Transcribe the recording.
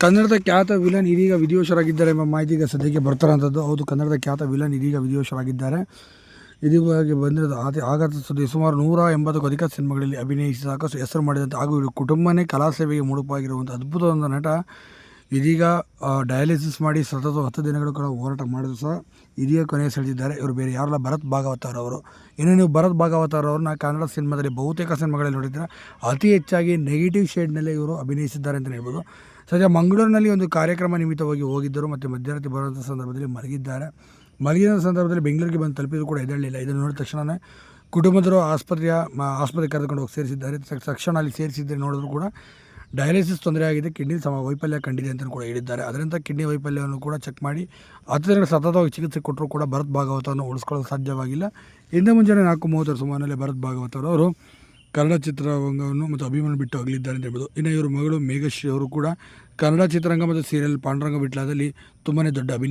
ಕನ್ನಡದ ಖ್ಯಾತ ವಿಲನ್ ಇದೀಗ ವಿಧಿವಶರಾಗಿದ್ದಾರೆ ಎಂಬ ಮಾಹಿತಿ ಈಗ ಸದ್ಯಕ್ಕೆ ಬರ್ತಾರಂಥದ್ದು ಹೌದು, ಕನ್ನಡದ ಖ್ಯಾತ ವಿಲನ್ ಇದೀಗ ವಿಧಿವಶರಾಗಿದ್ದಾರೆ ಇದೀಗ ಬಂದಿರೋದು ಆತ ಆಘಾತ ಸುದ್ದಿ. ಸುಮಾರು ನೂರ ಎಂಬತ್ತಕ್ಕೂ ಅಧಿಕ ಸಿನಿಮಾಗಳಲ್ಲಿ ಅಭಿನಯಿಸಿ ಸಾಕಷ್ಟು ಹೆಸರು ಮಾಡಿದಂತೆ ಹಾಗೂ ಇವರು ಕುಟುಂಬನೇ ಕಲಾ ಸೇವೆಗೆ ಮುಡುಪಾಗಿರುವಂಥ ಅದ್ಭುತವಾದ ನಟ ಇದೀಗ ಡಯಾಲಿಸಿಸ್ ಮಾಡಿ ಸತತ ಹತ್ತು ದಿನಗಳು ಕೂಡ ಹೋರಾಟ ಮಾಡಿದ್ರು ಸಹ ಇದೀಗ ಕೊನೆಗೆ ಸೆಳೆದಿದ್ದಾರೆ. ಇವರು ಬೇರೆ ಯಾರಲ್ಲ, ಭರತ್ ಭಾಗವತಾರ್ ಅವರು. ಇನ್ನು ನೀವು ಭರತ್ ಭಾಗವತಾರ್ ಅವ್ರನ್ನ ಕನ್ನಡ ಸಿನಿಮಾದಲ್ಲಿ ಬಹುತೇಕ ಸಿನಿಮಾಗಳಲ್ಲಿ ನೋಡಿದ್ರೆ ಅತಿ ಹೆಚ್ಚಾಗಿ ನೆಗೆಟಿವ್ ಶೇಡ್ನಲ್ಲೇ ಇವರು ಅಭಿನಯಿಸಿದ್ದಾರೆ ಅಂತಲೇ ಹೇಳ್ಬೋದು. ಸದ್ಯ ಮಂಗಳೂರಿನಲ್ಲಿ ಒಂದು ಕಾರ್ಯಕ್ರಮ ನಿಮಿತ್ತವಾಗಿ ಹೋಗಿದ್ದರು ಮತ್ತು ಮಧ್ಯರಾತ್ರಿ ಬರುವಂಥ ಸಂದರ್ಭದಲ್ಲಿ ಮಲಗಿದ್ದಾರೆ. ಮಲಗಿದ ಸಂದರ್ಭದಲ್ಲಿ ಬೆಂಗಳೂರಿಗೆ ಬಂದು ತಲುಪಿದ್ರು ಕೂಡ ಎದಳಲಿಲ್ಲ ಇದನ್ನು ನೋಡಿದ ತಕ್ಷಣವೇ ಕುಟುಂಬದವರು ಆಸ್ಪತ್ರೆಯ ಆಸ್ಪತ್ರೆ ಕರೆದುಕೊಂಡು ಹೋಗಿ ಸೇರಿಸಿದ್ದಾರೆ. ತಕ್ಷ- ತಕ್ಷಣ ಅಲ್ಲಿ ಸೇರಿಸಿದ್ದರೆ ನೋಡಿದ್ರು ಕೂಡ ಡಯಾಲಿಸಿಸ್ ತೊಂದರೆ ಆಗಿದೆ, ಕಿಡ್ನಿ ಸಮ, ವೈಫಲ್ಯ ಕಂಡಿದೆ ಅಂತ ಕೂಡ ಹೇಳಿದ್ದಾರೆ. ಅದರಿಂದ ಕಿಡ್ನಿ ವೈಫಲ್ಯವನ್ನು ಕೂಡ ಚೆಕ್ ಮಾಡಿ ಹತ್ತು ದಿನಗಳ ಸತತವಾಗಿ ಚಿಕಿತ್ಸೆ ಕೊಟ್ಟರು ಕೂಡ ಭರತ್ ಭಾಗವತವನ್ನು ಉಳಿಸ್ಕೊಳ್ಳಲು ಸಾಧ್ಯವಾಗಿಲ್ಲ. ಇಂದು ಮುಂಜಾನೆ ನಾಲ್ಕು ಮೂವತ್ತರ ಸುಮಾರಿನಲ್ಲಿ ಭರತ್ ಭಾಗವತರವರು ಕನ್ನಡ ಚಿತ್ರರಂಗವನ್ನು ಮತ್ತು ಅಭಿಮಾನ ಬಿಟ್ಟು ಅಗಲಿದ್ದಾರೆ ಅಂತ ಹೇಳ್ಬೋದು. ಇನ್ನು ಇವರು ಮಗಳು ಮೇಘಶ್ರೀ ಅವರು ಕೂಡ ಕನ್ನಡ ಚಿತ್ರರಂಗ ಮತ್ತು ಸೀರಿಯಲ್ ಪಾಂಡುರಂಗ ಬಿಟ್ಲಾದಲ್ಲಿ ತುಂಬಾ ದೊಡ್ಡ ಅಭಿನಯ